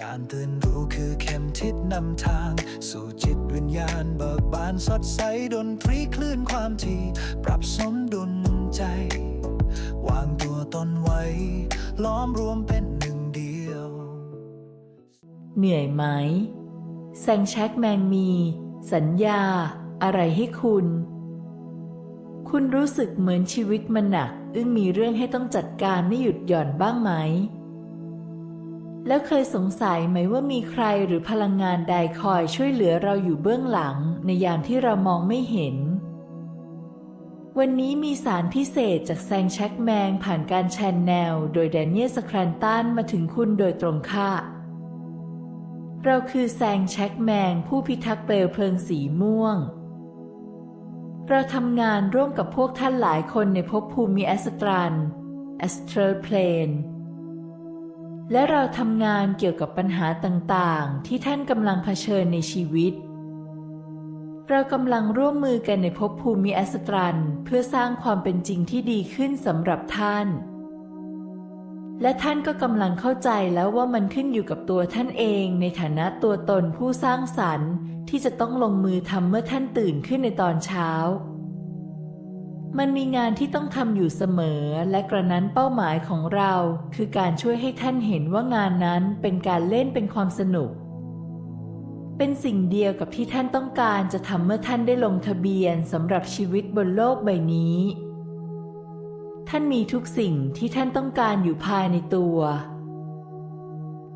การตื่นรู้คือเข็มทิศนำทาง สู่จิตวิญญาณเบิกบานสดใสดนตรีคลื่นความถี่ ปรับสมดุลใจ วางตัวตนไว้ ล้อมรวมเป็นหนึ่งเดียว เหนื่อยไหมแซงแช็กแมนมี สัญญา อะไรให้คุณ คุณรู้สึกเหมือนชีวิตมันหนัก อึ้งมีเรื่องให้ต้องจัดการไม่หยุดหย่อนบ้างไหม แล้วเคยสงสัยไหมว่ามีใครหรือพลังงานใดคอยช่วยเหลือเราอยู่เบื้องหลัง ในยามที่เรามองไม่เห็น วันนี้มีสารพิเศษจากแซงแช็กแมงผ่านการแชนแนล โดยแดเนียลสแครนตันมาถึงคุณโดยตรงค่ะ เราคือแซงแช็กแมงผู้พิทักษ์เปลวเพลิงสีม่วง เราทำงานร่วมกับพวกท่านหลายคนในภพภูมิแอสตรันแอสเทรลเพลน และเราทำงานเกี่ยวกับปัญหาต่างๆ ที่ท่านกำลังเผชิญในชีวิต เรากำลังร่วมมือกันในภพภูมิแอสตรันเพื่อสร้างความเป็นจริงที่ดีขึ้นสำหรับท่าน และท่านก็กำลังเข้าใจแล้วว่ามันขึ้นอยู่กับตัวท่านเองในฐานะตัวตนผู้สร้างสรรค์ ที่จะต้องลงมือทำเมื่อท่านตื่นขึ้นในตอนเช้า มันมีงานที่ต้องทำอยู่เสมอ และกระนั้นเป้าหมายของเรา คือการช่วยให้ท่านเห็นว่างานนั้นเป็นการเล่นเป็นความสนุก เป็นสิ่งเดียวกับที่ท่านต้องการจะทำเมื่อท่านได้ลงทะเบียนสำหรับชีวิตบนโลกใบนี้ ท่านมีทุกสิ่งที่ท่านต้องการอยู่ภายในตัว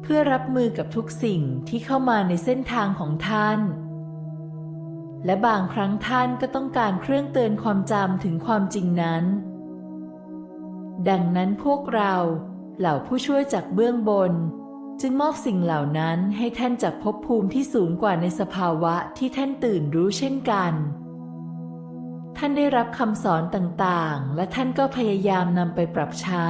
เพื่อรับมือกับทุกสิ่งที่เข้ามาในเส้นทางของท่าน และบางครั้งท่านก็ต้องการเครื่องเตือนความจำถึงความจริงนั้น ดังนั้นพวกเราเหล่าผู้ช่วยจากเบื้องบน จึงมอบสิ่งเหล่านั้นให้ท่านจากภพภูมิที่สูงกว่าในสภาวะที่ท่านตื่นรู้เช่นกัน ท่านได้รับคำสอนต่างๆ และท่านก็พยายามนำไปปรับใช้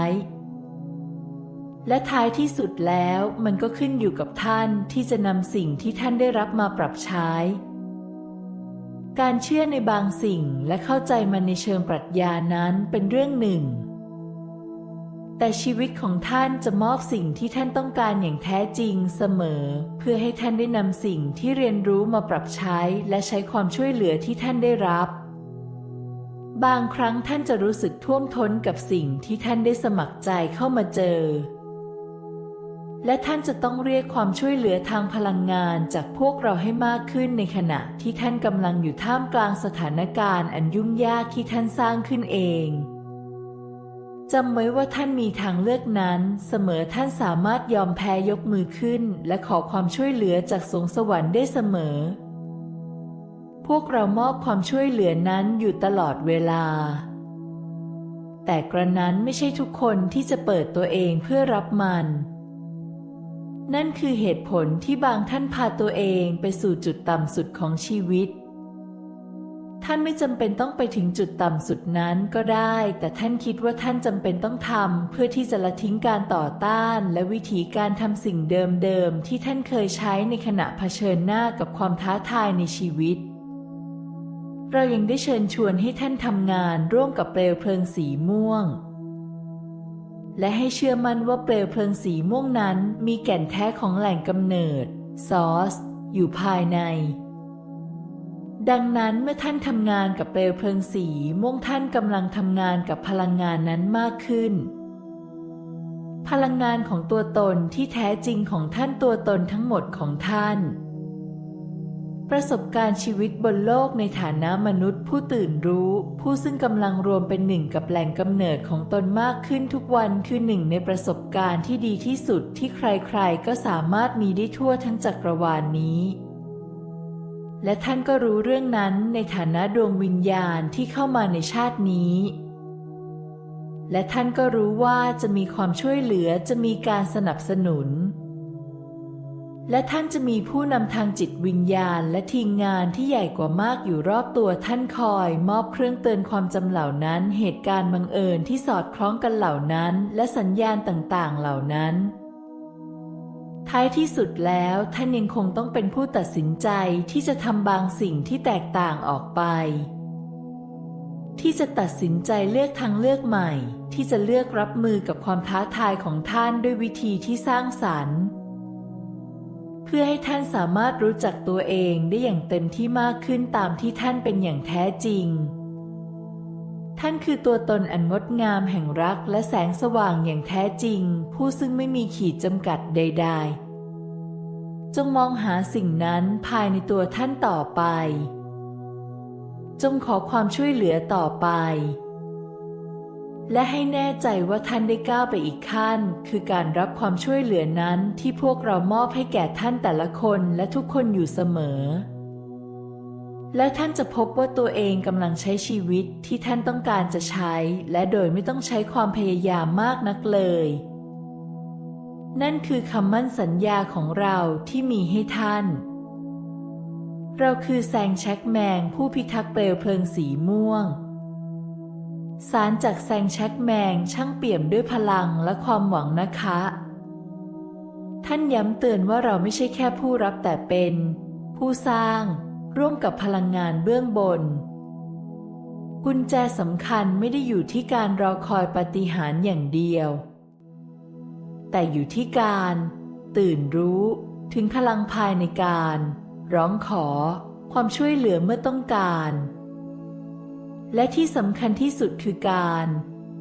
และท้ายที่สุดแล้วมันก็ขึ้นอยู่กับท่านที่จะนำสิ่งที่ท่านได้รับมาปรับใช้ การเชื่อในบางสิ่งและเข้าใจมันในเชิงปรัชญานั้นเป็นเรื่องหนึ่ง แต่ชีวิตของท่านจะมอบสิ่งที่ท่านต้องการอย่างแท้จริงเสมอ เพื่อให้ท่านได้นำสิ่งที่เรียนรู้มาปรับใช้ และใช้ความช่วยเหลือที่ท่านได้รับ บางครั้งท่านจะรู้สึกท่วมท้นกับสิ่งที่ท่านได้สมัครใจเข้ามาเจอ และท่านจะต้องเรียกความช่วยเหลือทางพลังงานจากพวกเราให้มากขึ้นในขณะที่ท่านกำลังอยู่ท่ามกลางสถานการณ์อันยุ่งยากที่ท่านสร้างขึ้นเองจำไว้ว่าท่านมีทางเลือกนั้น เสมอท่านสามารถยอมแพ้ยกมือขึ้น และขอความช่วยเหลือจากสวงสวรรค์ได้เสมอ พวกเรามอบความช่วยเหลือนั้นอยู่ตลอดเวลา แต่กระนั้นไม่ใช่ทุกคนที่จะเปิดตัวเองเพื่อรับมัน นั่นคือเหตุผลที่บางท่านพาตัวเองไปสู่จุดต่ำสุดของชีวิต ท่านไม่จำเป็นต้องไปถึงจุดต่ำสุดนั้นก็ได้ แต่ท่านคิดว่าท่านจำเป็นต้องทำเพื่อที่จะละทิ้งการต่อต้าน และวิธีการทำสิ่งเดิมๆที่ท่านเคยใช้ในขณะเผชิญหน้ากับความท้าทายในชีวิต เรายังได้เชิญชวนให้ท่านทำงานร่วมกับเปลวเพลิงสีม่วง และให้เชื่อมั่นว่าเปลวเพลิงสีม่วงนั้นมีแก่นแท้ของแหล่งกำเนิด ซอส อยู่ภายใน ดังนั้นเมื่อท่านทำงานกับเปลวเพลิงสีม่วงท่านกำลังทำงานกับพลังงานนั้นมากขึ้น พลังงานของตัวตนที่แท้จริงของท่านตัวตนทั้งหมดของท่าน ประสบการณ์ชีวิตบนโลกในฐานะมนุษย์ผู้ตื่นรู้ ผู้ซึ่งกำลังรวมเป็นหนึ่งกับแหล่งกำเนิดของตนมากขึ้นทุกวันคือหนึ่งในประสบการณ์ที่ดีที่สุดที่ใครๆ ก็สามารถมีได้ทั่วทั้งจักรวาลนนี้ และท่านก็รู้เรื่องนั้นในฐานะดวงวิญญาณที่เข้ามาในชาตินี้ และท่านก็รู้ว่าจะมีความช่วยเหลือจะมีการสนับสนุน และท่านจะมีผู้นำทางจิตวิญญาณ และทีมงานที่ใหญ่กว่ามากอยู่รอบตัวท่านคอย มอบเครื่องเตือนความจำเหล่านั้น เหตุการณ์บังเอิญที่สอดคล้องกันเหล่านั้น และสัญญาณต่างๆ เหล่านั้น ท้ายที่สุดแล้วท่านยังคงต้องเป็นผู้ตัดสินใจที่จะทำบางสิ่งที่แตกต่างออกไป ที่จะตัดสินใจเลือกทางเลือกใหม่ ที่จะเลือกรับมือกับความท้าทายของท่านด้วยวิธีที่สร้างสรรค์ เพื่อให้ท่านสามารถรู้จักตัวเองได้อย่างเต็มที่มากขึ้นตามที่ท่านเป็นอย่างแท้จริง ท่านคือตัวตนอันงดงามแห่งรักและแสงสว่างอย่างแท้จริง ผู้ซึ่งไม่มีขีดจำกัดใด ๆ จงมองหาสิ่งนั้นภายในตัวท่านต่อไป จงขอความช่วยเหลือต่อไป และให้แน่ใจว่าท่านได้ก้าวไปอีกขั้น คือการรับความช่วยเหลือนั้นที่พวกเรามอบให้แก่ท่านแต่ละคนและทุกคนอยู่เสมอ และท่านจะพบว่าตัวเองกำลังใช้ชีวิตที่ท่านต้องการจะใช้ และโดยไม่ต้องใช้ความพยายามมากนักเลย นั่นคือคำมั่นสัญญาของเราที่มีให้ท่าน เราคือแซงแช็กแมงผู้พิทักษ์เปลวเพลิงสีม่วง สารจากแซงแช็กแมงช่างเปี่ยมด้วยพลังและความหวังนะคะ ท่านย้ำเตือนว่าเราไม่ใช่แค่ผู้รับแต่เป็น ผู้สร้างร่วมกับพลังงานเบื้องบน กุญแจสำคัญไม่ได้อยู่ที่การรอคอยปฏิหารอย่างเดียว แต่อยู่ที่การ ตื่นรู้ถึงพลังภายในการ ร้องขอความช่วยเหลือเมื่อต้องการ และที่สำคัญที่สุดคือการ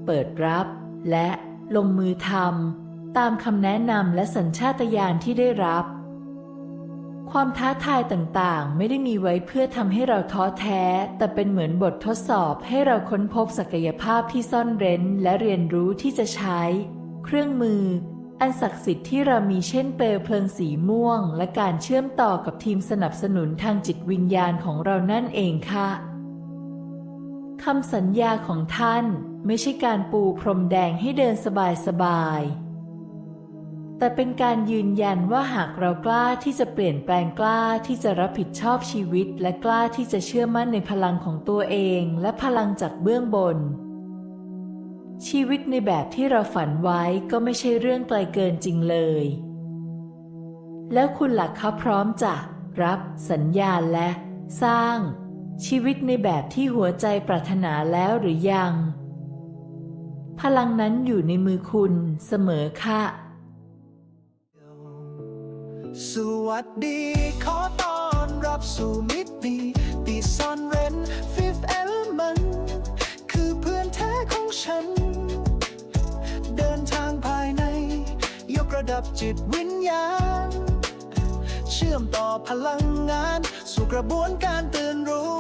เปิดรับและลงมือทำตามคำแนะนำและสัญชาตญาณที่ได้รับ ความท้าทายต่างๆ ไม่ได้มีไว้เพื่อทำให้เราท้อแท้ แต่เป็นเหมือนบททดสอบให้เราค้นพบศักยภาพที่ซ่อนเร้น และเรียนรู้ที่จะใช้ เครื่องมือ อันศักดิ์สิทธิ์ที่เรามีเช่นเปลวเพลิงสีม่วง และการเชื่อมต่อกับทีมสนับสนุนทางจิตวิญญาณของเรานั่นเองค่ะ คำสัญญาของท่านไม่ใช่การปูพรมแดงให้เดินสบายๆแต่เป็นการยืนยันว่าหากเรากล้าที่จะเปลี่ยนแปลงกล้าที่จะรับผิดชอบชีวิต และกล้าที่จะเชื่อมั่นในพลังของตัวเอง และพลังจากเบื้องบน ชีวิตในแบบที่เราฝันไว้ก็ไม่ใช่เรื่องไกลเกินจริงเลย แล้วคุณหลักคะพร้อมจะรับสัญญาณและ สร้าง ชีวิตในแบบที่หัวใจปรารถนาแล้วหรือยัง พลังนั้นอยู่ในมือคุณเสมอค่ะ สวัสดีขอต้อนรับสู่มิติตีซ่อนเร้น Fifth Element คือเพื่อนแท้ของฉัน เดินทางภายใน ยกระดับจิตวิญญาณ เชื่อมต่อพลังงาน สู่กระบวนการตื่นรู้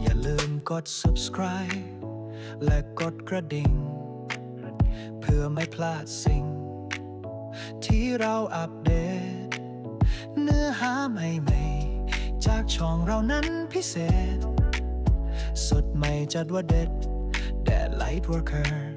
อย่าลืมกด subscribe และกดกระดิ่ง เพื่อไม่พลาดสิ่ง ที่เราอัปเดต เนื้อหาใหม่ๆ จากช่องเรานั้นพิเศษ สดใหม่จัดว่าเด็ดแดด Light Worker